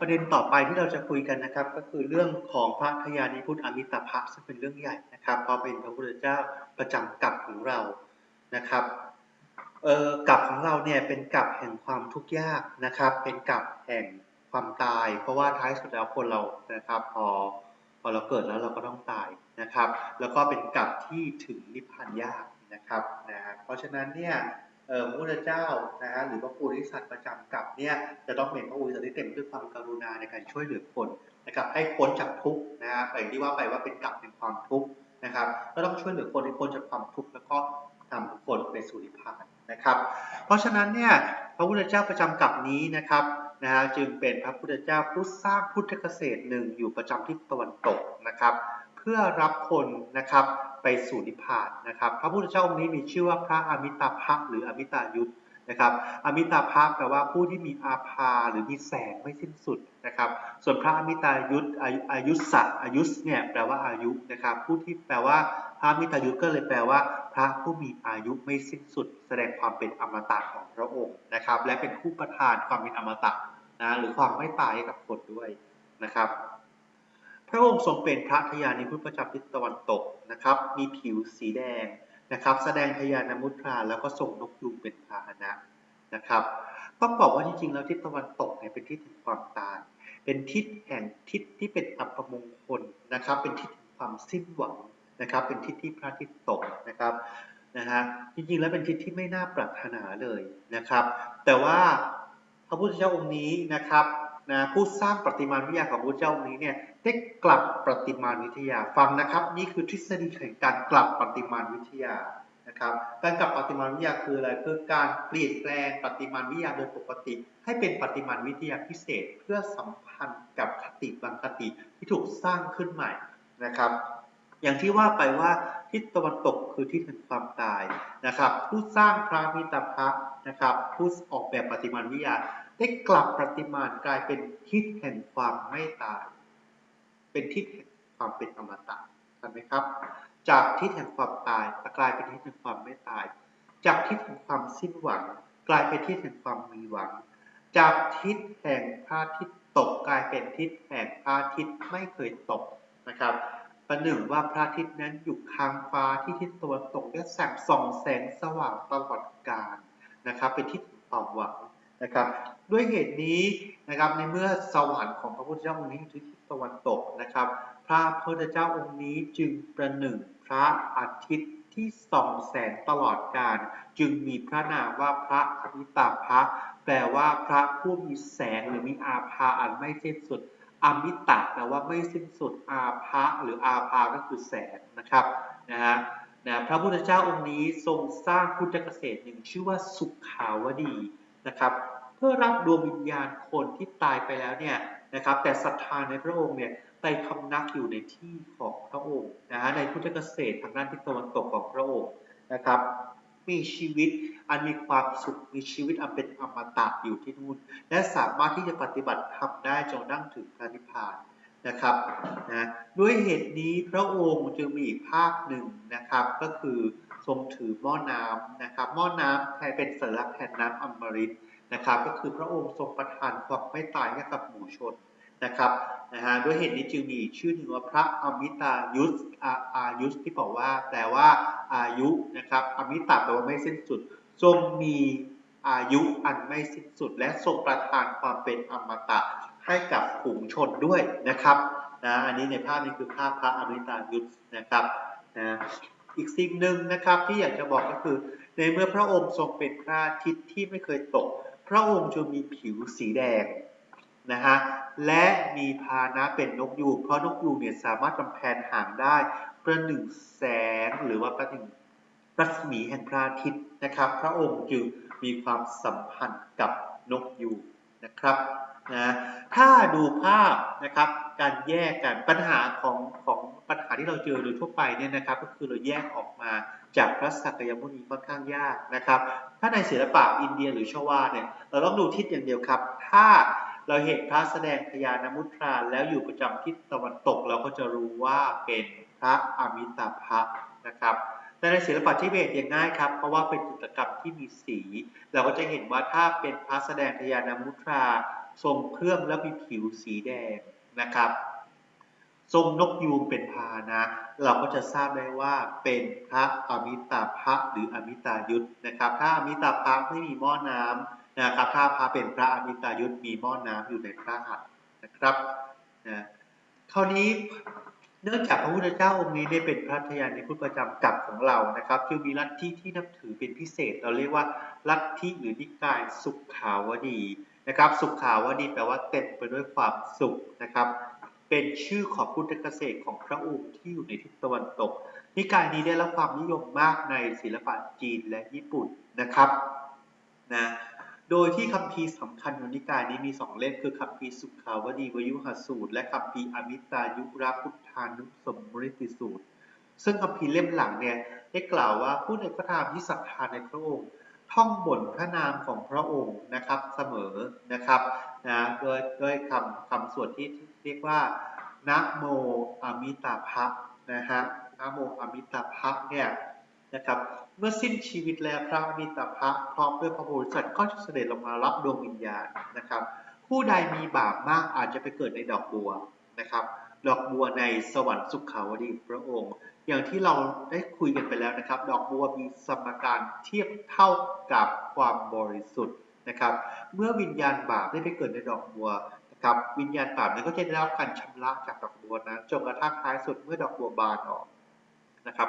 ประเด็นต่อไปที่เราจะคุยกันนะครับ ก็คือเรื่องของพระทยานิพุทธอมิตาภะซึ่งเป็นเรื่องใหญ่นะครับเพราะเป็นพระพุทธเจ้าประจำกับของเรานะครับเอ่อกับของเราเนี่ยเป็นกับแห่งความทุกข์ยากนะครับ เป็นกับแห่งความตาย เพราะว่าท้ายสุดแล้วคนเรานะครับ พอพอเราเกิดแล้วเราก็ต้องตายนะครับ แล้วก็เป็นกับที่ถึงนิพพานยากนะครับนะเพราะฉะนั้นเนี่ย พระพุทธเจ้านะฮะหรือพระภูริสัตว์ประจำกับเนี่ยจะต้องเป็นพระภูริสัตว์ที่เต็มด้วยความกรุณาในการช่วยเหลือคนนะครับให้พ้นจากทุกข์นะฮะอย่างที่ว่าไปว่าเป็นกับเป็นความทุกข์นะครับก็ต้องช่วยเหลือคนให้พ้นจากความทุกข์แล้วก็ทำคนไปสู่นิพพานนะครับ เพราะฉะนั้นเนี่ยพระพุทธเจ้าประจำกับนี้นะครับนะฮะจึงเป็นพระพุทธเจ้าผู้สร้างพุทธเกษตรหนึ่งอยู่ประจำทิศตะวันตกนะครับ เพื่อรับคนนะครับไปสู่นิพพานนะครับ พระพุทธเจ้าองค์นี้มีชื่อว่าพระอมิตาภะหรืออมิตายุทธนะครับอมิตาภะแปลว่าผู้ที่มีอาภาหรือมีแสงไม่สิ้นสุดนะครับ ส่วนพระอมิตายุทธอายุอายุสะอายุสเนี่ยแปลว่าอายุนะครับ ผู้ที่แปลว่าพระอมิตายุทธก็เลยแปลว่า พระผู้มีอายุไม่สิ้นสุด แสดงความเป็นอมตะของพระองค์นะครับ และเป็นผู้ประทานความเป็นอมตะนะหรือความไม่ตายให้กับคนด้วยนะครับ พระองค์ทรงเป็นพระทยานิพุทธประจำทิศตะวันตกนะครับ มีผิวสีแดงนะครับ แสดงทยานมุตราแล้วก็ทรงนกยูงเป็นพาหนะนะครับ ต้องบอกว่าจริงๆแล้วทิศตะวันตกเนี่ยเป็นทิศแห่งความตาย เป็นทิศแห่งทิศที่เป็นอัปมงคลนะครับ เป็นทิศแห่งความสิ้นหวังนะครับ เป็นทิศที่พระอาทิตย์ตกนะครับนะฮะจริงๆแล้วเป็นทิศที่ไม่น่าปรารถนาเลยนะครับ แต่ว่าพระพุทธเจ้าองค์นี้นะครับ นะผู้สร้างประติมาวิทยาของพระเจ้านี้เนี่ยได้กลับประติมาวิทยาฟังนะครับ นี่คือทฤษฎีแห่งการกลับประติมาวิทยานะครับการกลับประติมาวิทยาคืออะไรคือการเปลี่ยนแปลงประติมาวิทยาโดยปกติ ให้เป็นประติมาวิทยาพิเศษเพื่อสัมพันธ์กับคติบางคติที่ถูกสร้างขึ้นใหม่นะครับ อย่างที่ว่าไปว่าทิศตะวันตกคือทิศแห่งความตายนะครับ ผู้สร้างพระมิตรภะนะครับผู้ออกแบบประติมาวิทยา ได้กลับประติมานกลายเป็นทิศแห่งความไม่ตาย เป็นทิศแห่งความเป็นอมตะเห็นไหมครับ จากทิศแห่งความตายกลายเป็นทิศแห่งความไม่ตาย จากทิศแห่งความสิ้นหวัง กลายเป็นทิศแห่งความมีหวัง จากทิศแห่งพระอาทิตย์ตกกลายเป็นทิศแห่งพระอาทิตย์ไม่เคยตกนะครับประหนึ่งว่าพระอาทิตย์นั้นอยู่ค้างฟ้าที่ทิศตะวันตกและแสงส่องแสงสว่างตลอดกาลนะครับ เป็นทิศแห่งความหวัง นะครับด้วยเหตุนี้นะครับในเมื่อสวรรค์ของพระพุทธเจ้าองค์นี้อยู่ที่ทิศตะวันตกนะครับ พระพุทธเจ้าองค์นี้จึงประหนึ่งพระอาทิตย์ที่ส่องแสงตลอดกาลจึงมีพระนามว่าพระอมิตาภะแปลว่าพระผู้มีแสงหรือมีอาภาอันไม่สิ้นสุดอมิตะแปลว่าไม่สิ้นสุดอาภะหรืออาภาก็คือแสงนะครับนะฮะนะพระพุทธเจ้าองค์นี้ทรงสร้างพุทธเกษตรหนึ่งชื่อว่าสุขาวดี นะครับ เพื่อรับดวงวิญญาณคนที่ตายไปแล้วเนี่ยนะครับ แต่ศรัทธาในพระองค์เนี่ยไปพำนักอยู่ในที่ของพระองค์นะฮะในพุทธเกษตรทางด้านทิศตะวันตกของพระองค์นะครับ มีชีวิตอันมีความสุขมีชีวิตอันเป็นอมตะอยู่ที่นู่นและสามารถที่จะปฏิบัติธรรมได้จนนั่งถึงพระนิพพานนะครับนะด้วยเหตุนี้พระองค์จึงมีอีกภาคหนึ่งนะครับก็คือ ทรงถือหม้อน้ำนะครับหม้อน้ำแทนเป็นสัญลักษณ์แทนน้ำอมฤตนะครับก็คือพระองค์ทรงประทานความไม่ตายให้กับหมู่ชนนะครับนะฮะด้วยเหตุนี้จึงมีชื่อหนึ่งว่าพระอมิตายุสอายุสที่บอกว่าแปลว่าอายุนะครับอมิตาแปลว่าไม่สิ้นสุด ทรงมีอายุอันไม่สิ้นสุด และทรงประทานความเป็นอมตะให้กับฝูงชนด้วยนะครับนะอันนี้ในภาพนี้คือภาพพระอมิตายุทธนะครับนะ อีกสิ่งหนึ่งนะครับที่อยากจะบอกก็คือ ในเมื่อพระองค์ทรงเป็นพระอาทิตย์ที่ไม่เคยตก พระองค์จะมีผิวสีแดงนะฮะและมีพานะเป็นนกยูงเพราะนกยูงเนี่ยสามารถกำแพนหางได้ประหนึ่งแสงหรือว่าประหนึ่งรัศมีแห่งพระอาทิตย์นะครับ พระองค์จึงมีความสัมพันธ์กับนกยูงนะครับนะถ้าดูภาพนะครับการแยกกันปัญหาของของ ปัญหาที่เราเจอโดยทั่วไปเนี่ยนะครับก็คือเราแยกออกมาจากพระสักยมุนีค่อนข้างยากนะครับ ถ้าในศิลปะอินเดียหรือชวาเนี่ยเราต้องดูทิศอย่างเดียวครับ ถ้าเราเห็นพระแสดงพยานมุตราแล้วอยู่ประจำทิศตะวันตกเราก็จะรู้ว่าเป็นพระอมิตาภะนะครับแต่ในศิลปะทิเบตยังง่ายครับเพราะว่าเป็นจิตรกรรมที่มีสี เราก็จะเห็นว่าถ้าเป็นพระแสดงพญานามุตราทรงเครื่องและมีผิวสีแดงนะครับ ทรงนกยูงเป็นพาหนะ เราก็จะทราบได้ว่าเป็นพระอมิตาภะหรืออมิตายุทธนะครับ ถ้าอมิตาภะไม่มีหม้อน้ำนะครับถ้าพระเป็นพระอมิตายุทธมีหม้อน้ำอยู่ในพระหัตถ์นะครับนะคราวนี้เนื่องจากพระพุทธเจ้าองค์นี้ได้เป็นพระทยานในพุทธประจำกับของเรานะครับจึงมีลัทธิที่นับถือเป็นพิเศษ เราเรียกว่าลัทธิหรือนิกายสุขขาวดีนะครับ สุขขาวดีแปลว่าเต็มไปด้วยความสุขนะครับ เป็นชื่อของพุทธเกษตรของพระองค์ที่อยู่ในทิศตะวันตก นิกายนี้ได้รับความนิยมมากในศิลปะจีนและญี่ปุ่นนะครับนะโดยที่คัมภีร์สำคัญของนิกายนี้มีสองเล่มคือคัมภีร์สุขาวดีวยุหสูตร และคัมภีร์อมิตายุราพุทธานุสมฤติสูตร ซึ่งคัมภีร์เล่มหลังเนี่ยได้กล่าวว่าผู้ใดก็ตามที่ศรัทธาในพระองค์ ท่องบนพระนามของพระองค์นะครับเสมอนะครับนะโดยโดยคำคำสวดที่ รียกว่านะโมอมิตาภะนะฮะนะโมอมิตาภะเนี่ยนะครับเมื่อสิ้นชีวิตแล้วพระอมิตาภะพร้อมด้วยพระโพธิสัตว์ก็จะเสด็จลงมารับดวงวิญญาณนะครับ ผู้ใดมีบาปมากอาจจะไปเกิดในดอกบัวนะครับ ดอกบัวในสวรรค์สุขาวดีพระองค์ อย่างที่เราได้คุยกันไปแล้วนะครับ ดอกบัวมีสมการเทียบเท่ากับความบริสุทธิ์นะครับ เมื่อวิญญาณบาปได้ไปเกิดในดอกบัว ครับวิญญาณบาปนั้นก็จะได้รับการชำระจากดอกบัวนั้นจนกระทั่งท้ายสุดเมื่อดอกบัวบานออกนะครับ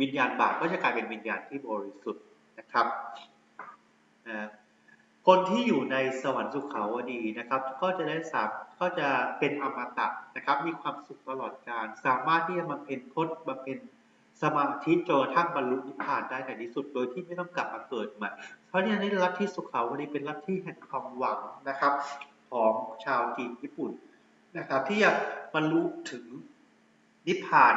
วิญญาณบาปก็จะกลายเป็นวิญญาณที่บริสุทธิ์นะครับคนที่อยู่ในสวรรค์สุขาวดีนะครับ ก็จะได้สามก็จะเป็นอมตะนะครับ มีความสุขตลอดกาลสามารถที่จะมาเป็นพจน์บำเพ็ญสมาธิจนทั่งบรรลุนิพพานได้ในที่สุดโดยที่ไม่ต้องกลับมาเกิดใหม่เพราะฉะนั้นลัทธิสุขาวดีเป็นลัทธิแห่งความหวังนะครับ ของชาวจีนญี่ปุ่นนะครับที่จะบรรลุถึงนิพพาน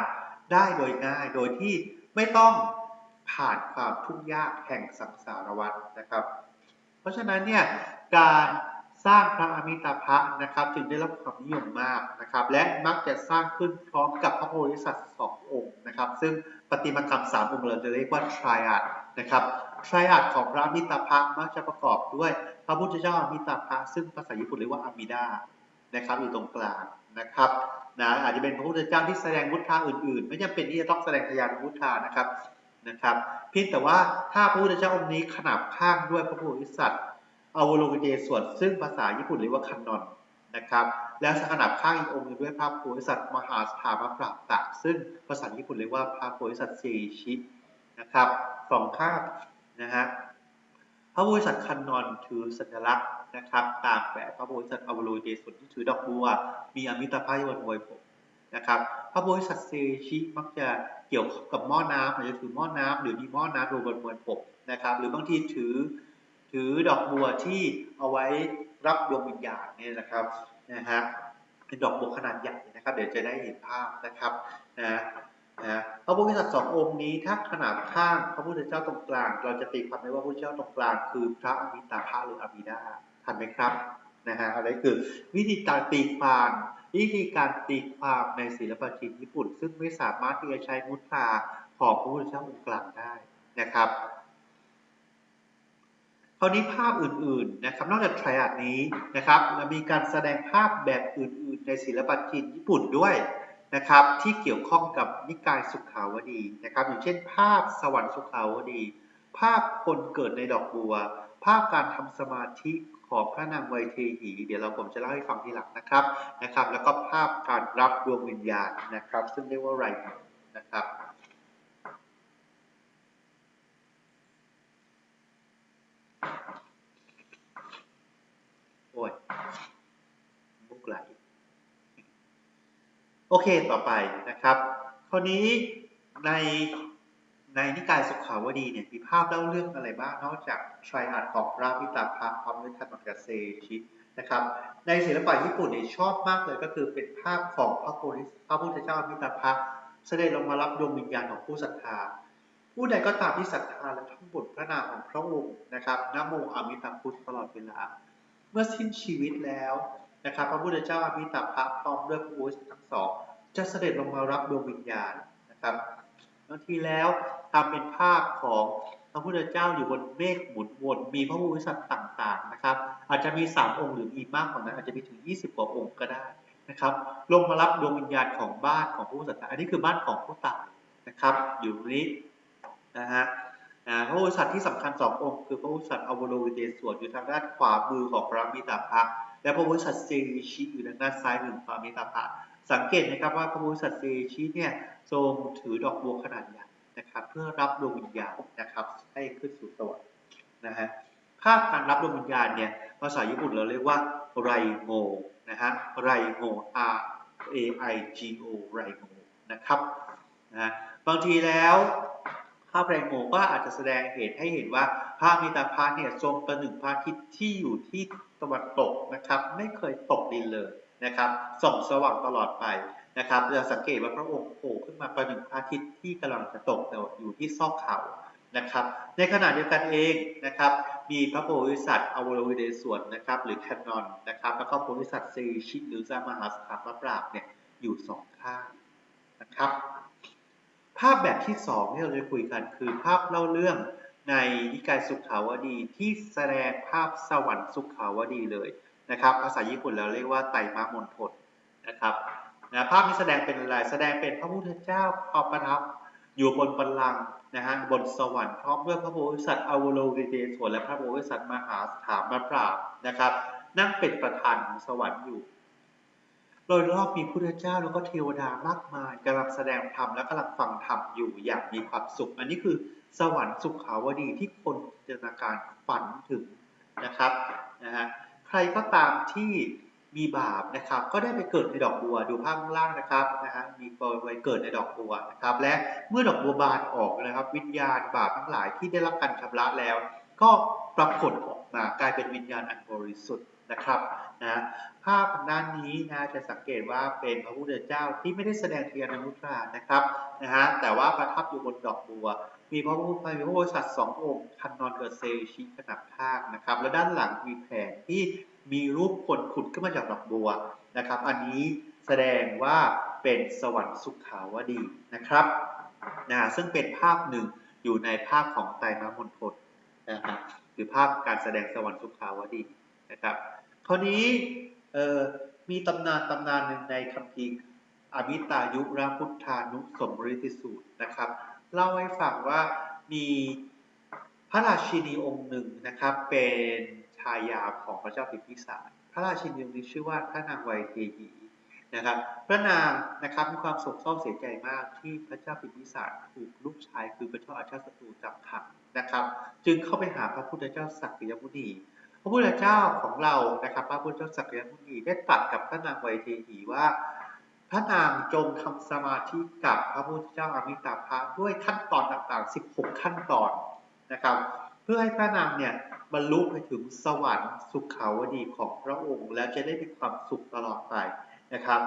ได้โดยง่ายโดยที่ไม่ต้องผ่านความทุกข์ยากแห่งสังสารวัฏนะครับ เพราะฉะนั้นเนี่ยการสร้างพระอมิตาภะนะครับจึงได้รับความนิยมมากนะครับ และมักจะสร้างขึ้นพร้อมกับพระโพธิสัตว์สององค์นะครับ ซึ่งปฏิมากรรมสามองค์เราจะเรียกว่าทริอัดนะครับทริอัดของพระอมิตาภะมักจะประกอบด้วย ระพุทธเจ้ามิตาภะซึ่งภาษาญี่ปุ่นเรียกว่าอามิดานะครับอยู่ตรงกลางนะครับนะอาจจะเป็นพระพุทธเจ้าที่แสดงมุทธาอื่นๆ ไม่จำเป็นที่จะต้องแสดงพยานมุทธานะครับนะครับ เพียงแต่ว่าถ้าพระพุทธเจ้าองค์นี้ขนาบข้างด้วยพระโพธิสัตว์อวโลกิเตส่วนซึ่งภาษาญี่ปุ่นเรียกว่าคันนอนนะครับ แล้วขนาบข้างอีกองค์หนึงด้วยพระโพธิสัตว์มหาสถามาปราบตะซึ่งภาษาญี่ปุ่นเรียกว่าพระโพธิสัตว์เซชินะครับสองข้างนะฮะ พระโพธิสัตว์คันนอนถือสัญลักษณ์นะครับ ตามแบบพระโพธิสัตว์อวโลกิเตส่วนที่ถือดอกบัว มีอมิตาภาพยวนมวยผมนะครับ พระโพธิสัตว์เซชิมักจะเกี่ยวกับหม้อน้ำอาจจะถือหม้อน้ำหรือมีหม้อน้ำรวมบนมวลปกนะครับ หรือบางทีถือถือดอกบัวที่เอาไว้รับดวงวิญญาณเนี่ยนะครับนะฮะเป็นดอกบัวขนาดใหญ่นะครับ เดี๋ยวจะได้เห็นภาพนะครับนะ นะพระโพธิสัตว์สององค์นี้ถ้าขนาดข้างพระพุทธเจ้าตรงกลาง เราจะตีความได้ว่าพระพุทธเจ้าตรงกลาง คือพระอมิตาภะหรืออมิดาทันไหมครับนะฮะอะไรคือวิธีการตีความวิธีการตีความในศิลปะจีนญี่ปุ่น ซึ่งไม่สามารถที่จะใช้มุตราของพระพุทธเจ้าองค์กลางได้นะครับคราวนี้ภาพอื่นๆนะครับนอกจากไทรอัดนี้นะครับมีการแสดงภาพแบบอื่น ๆ ในศิลปะจีนญี่ปุ่นด้วย นะครับที่เกี่ยวข้องกับนิกายสุขาวดีนะครับ อย่างเช่น ภาพสวรรค์สุขาวดี ภาพคนเกิดในดอกบัว ภาพการทำสมาธิของพระนางไวเทหี เดี๋ยวเราผมจะเล่าให้ฟังทีหลังนะครับนะครับ แล้วก็ภาพการรับดวงวิญญาณนะครับ ซึ่งเรียกว่าไรนะครับ โอ้ยมุกไหล โอเคต่อไปนะครับคราวนี้ในในนิกายสุขาวดีเนี่ยมีภาพเล่าเรื่องอะไรบ้างนอกจากทริอัดของพระมิตาภะพร้อมด้วยทันมังกรเซชินะครับในศิลปะญี่ปุ่นเนี่ยชอบมากเลยก็คือเป็นภาพของพระโพธิพระพุทธเจ้ามิตาภะเสด็จลงมารับดวงวิญญาณของผู้ศรัทธา ผู้ใดก็ตามที่ศรัทธาและท่องบทพระนามของพระองค์นะครับนโมอมิตาพุทธตลอดเวลา เมื่อสิ้นชีวิตแล้ว นะครับพระพุทธเจ้าอมิตาภะพร้อมด้วยพระโพธิสัตทั้งสองจะเสด็จลงมารับดวงวิญญาณนะครับบางทีแล้วทำเป็นภาพของพระพุทธเจ้าอยู่บนเมฆหมุนวนมีพระโพธิสัตว์ต่างๆนะครับ อาจจะมี 3 องค์หรือมีมากกว่านั้น อาจจะมีถึง 20 กว่าองค์ก็ได้นะครับ ลงมารับดวงวิญญาณของบ้านของผู้ศรัทธาอันนี้คือบ้านของผู้ตายนะครับ อยู่นี้นะฮะพระโพธิสัตว์ที่สำคัญสององค์ คือพระโพธิสัตว์อวโลกิเตศวรอยู่ทางด้านขวามือของพระมิตรภะ และพระโพธิสัตว์เซริชิอยู่ทางด้านซ้ายมือของพระมิตรภะสังเกตนะครับว่าพระโพธิสัตว์เซริชิเนี่ยทรงถือดอกบัวขนาดใหญ่นะครับ เพื่อรับดวงวิญญาณนะครับ ให้ขึ้นสู่สวรรค์นะฮะภาพการรับดวงวิญญาณเนี่ยภาษาญี่ปุ่นเราเรียกว่าไรโงนะฮะไรโง R A I G O ไรโงนะครับนะฮะบางทีแล้วภาพไรโงก็อาจจะแสดงเหตุให้เห็นว่าพระมิตรภาเนี่ยทรงประหนึ่งพระอาทิตย์ที่อยู่ที่ ตะวันตกนะครับ ไม่เคยตกดินเลยนะครับ ส่องสว่างตลอดไปนะครับจะสังเกตว่าพระองค์โผล่ขึ้นมาประหนึ่งพระอาทิตย์ที่กำลังจะตกแต่ว่าอยู่ที่ซอกเขานะครับ ในขณะเดียวกันเองนะครับ มีพระโพธิสัตว์อวโลวิเดศวรนะครับ หรือแคนนอนนะครับ แล้วก็โพธิสัตว์เซชิหรือสามหาสถาพระปราบเนี่ยอยู่สองข้างนะครับ ภาพแบบที่สองที่เราจะคุยกันคือภาพเล่าเรื่อง ในนิกายสุขาวดีที่แสดงภาพสวรรค์สุขาวดีเลยนะครับ ภาษาญี่ปุ่นเราเรียกว่าไตรมามณฑลนะครับนะภาพนี้แสดงเป็นอะไรแสดงเป็นพระพุทธเจ้าประทับอยู่บนบัลลังก์นะฮะบนสวรรค์พร้อมด้วยพระโพธิสัตว์อวโลกิเตศวและพระโพธิสัตว์มหาสถามาปราบนะครับ นั่งเป็นประธานของสวรรค์อยู่โดยรอบมีพุทธเจ้าแล้วก็เทวดามากมายกำลังแสดงธรรมและกำลังฟังธรรมอยู่อย่างมีความสุข อันนี้คือ สวรรค์สุขาวดีที่คนจินตนาการฝันถึงนะครับนะฮะใครก็ตามที่มีบาปนะครับก็ได้ไปเกิดในดอกบัวดูภาพข้างล่างนะครับนะฮะมีไปเกิดในดอกบัวนะครับ และเมื่อดอกบัวบานออกนะครับ วิญญาณบาปทั้งหลายที่ได้รับการชำระแล้ว ก็ปรากฏออกมากลายเป็นวิญญาณอันบริสุทธิ์นะครับนะภาพด้านนี้นะจะสังเกตว่าเป็นพระพุทธเจ้าที่ไม่ได้แสดงเทียนอนุตรานะครับนะฮะแต่ว่าประทับอยู่บนดอกบัว มีพระพุทธมีพระโพธิสัตว์สององค์คันนอนกับเซชิขนาดข้างนะครับ และด้านหลังมีแผงที่มีรูปคนขุดขึ้นมาจากดอกบัวนะครับ อันนี้แสดงว่าเป็นสวรรค์สุขาวดีนะครับนะซึ่งเป็นภาพหนึ่งอยู่ในภาพของไตรมามณฑลนะครับหรือภาพการแสดงสวรรค์สุขาวดีนะครับคราวนี้เออมีตำนานตำนานหนึ่งในคัมภีร์อมิตายุราพุทธานุสมฤทธิสูตรนะครับ เล่าให้ฟังว่ามีพระราชินีองค์หนึ่งนะครับเป็นชายาของพระเจ้าพิมพิสาร พระราชินีองค์นี้ชื่อว่าพระนางไวเทหีนะครับ พระนางนะครับมีความโศกเศร้าเสียใจมากที่พระเจ้าพิมพิสารถูกลูกชายคือพระเจ้าอาชาติศัตรูจับขังนะครับ จึงเข้าไปหาพระพุทธเจ้าสักยมุนีพระพุทธเจ้าของเรานะครับ พระพุทธเจ้าสักยมุนีได้ตรัสกับพระนางไวเทหีว่า พระนางจงทำสมาธิกับพระพุทธเจ้าอมิตาภะด้วยขั้นตอนต่างๆ 16 ขั้นตอนนะครับ เพื่อให้พระนางเนี่ยบรรลุไปถึงสวรรค์สุขาวดีของพระองค์ แล้วจะได้มีความสุขตลอดไปนะครับ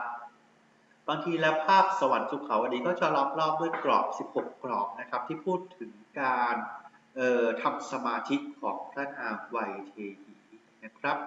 บางทีแล้วภาพสวรรค์สุขาวดีก็จะล้อมรอบด้วยกรอบ 16 กรอบนะครับ ที่พูดถึงการออทำสมาธิของพระนางไวยเทหีนะครับ